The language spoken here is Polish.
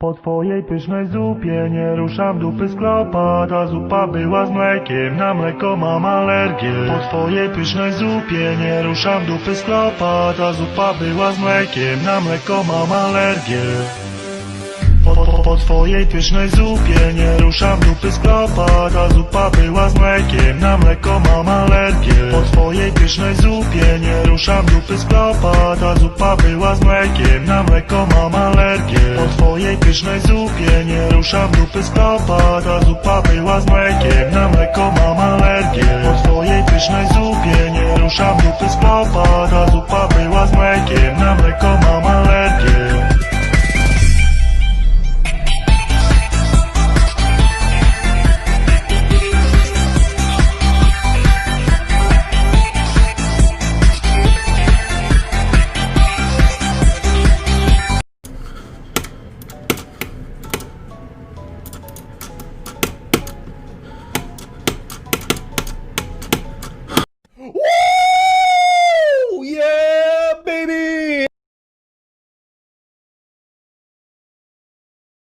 Po twojej pysznej zupie nie ruszam dupy z klopa Ta zupa była z mlekiem, na mleko mam alergię. Po twojej pysznej zupie nie ruszam dupy z klopa Ta zupa była z mlekiem, na mleko mam alergię po, po, po twojej pysznej zupie. Nie ruszam dupy z klopa Ta zupa była z mlekiem, na mleko mam alergię. Po twojej pysznej zupie nie ruszam dupy z klopa Ta zupa była z mlekiem, na mleko mam alergię. Po twojej pysznej zupie nie ruszam dupy z klopa Ta zupa była z mlekiem, na mleko mam alergię. Po twojej pysznej zupie nie ruszam dupy z klopa Ta zupa